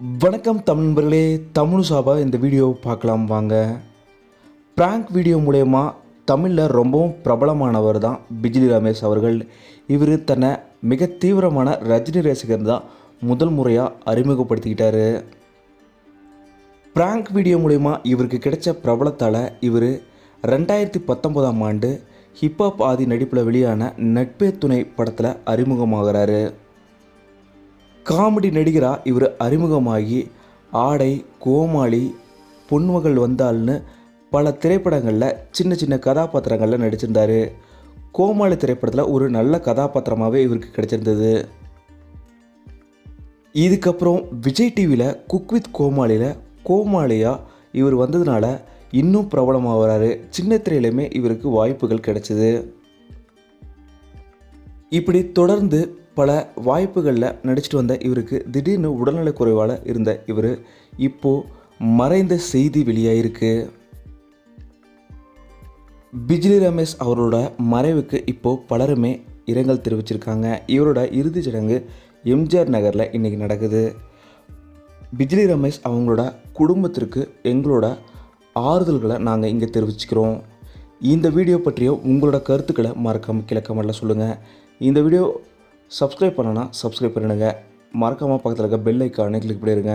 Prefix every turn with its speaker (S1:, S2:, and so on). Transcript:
S1: வணக்கம் தமிழ் நண்பர்களே தமிழ் சாபா இந்த வீடியோ பார்க்கலாம் வாங்க. ப்ராங்க் வீடியோ மூலயமா தமிழில் ரொம்பவும் பிரபலமானவர் தான் பிஜிலி ரமேஷ் அவர்கள். இவர் தன்னை மிக தீவிரமான ரஜினி ரசிகர் தான் முதல் முறையாக அறிமுகப்படுத்திக்கிட்டாரு. ப்ராங்க் வீடியோ மூலயமா இவருக்கு கிடைச்ச பிரபலத்தால் இவர் ரெண்டாயிரத்தி பத்தொம்போதாம் ஆண்டு ஹிப்ஹாப் ஆதி நடிப்பில் வெளியான நட்பே துணை படத்தில் அறிமுகமாகிறாரு. காமெடி நடிகராக இவர் அறிமுகமாகி ஆடை கோமாளி பொன்மகள் வந்தாள்னு பல திரைப்படங்களில் சின்ன சின்ன கதாபாத்திரங்களில் நடிச்சிருந்தார். கோமாளி திரைப்படத்தில் ஒரு நல்ல கதாபாத்திரமாகவே இவருக்கு கிடைச்சிருந்தது. இதுக்கப்புறம் விஜய் டிவியில் குக் வித் கோமாளியில் கோமாளியாக இவர் வந்ததுனால இன்னும் பிரபலமாகிறாரு சின்ன திரையிலுமே இவருக்கு வாய்ப்புகள் கிடைச்சிது. இப்படி தொடர்ந்து பல வாய்ப்புகளில் நடிச்சிட்டு வந்த இவருக்கு திடீர்னு உடல்நலக் குறைவால் இருந்த இவர் இப்போது மறைந்த செய்தி வெளியாயிருக்கு. பிஜ்லி ரமேஷ் அவரோட மறைவுக்கு இப்போது பலருமே இரங்கல் தெரிவிச்சிருக்காங்க. இவரோட இறுதிச் சடங்கு எம்ஜிஆர் நகரில் இன்றைக்கி நடக்குது. பிஜ்லி ரமேஷ் அவங்களோட குடும்பத்திற்கு எங்களோட ஆறுதல்களை நாங்கள் இங்கே தெரிவிச்சுக்கிறோம். இந்த வீடியோ பற்றிய உங்களோட கருத்துக்களை மறக்காமல் கீழே கமெண்ட்டில் சொல்லுங்கள் இந்த வீடியோ சப்ஸ்கிரைப் பண்ணனா சப்ஸ்கிரைப் பண்ணிடுங்க. மறக்காமல் பக்கத்தில் இருக்க பெல் ஐக்கானே கிளிக் பண்ணிடுங்க.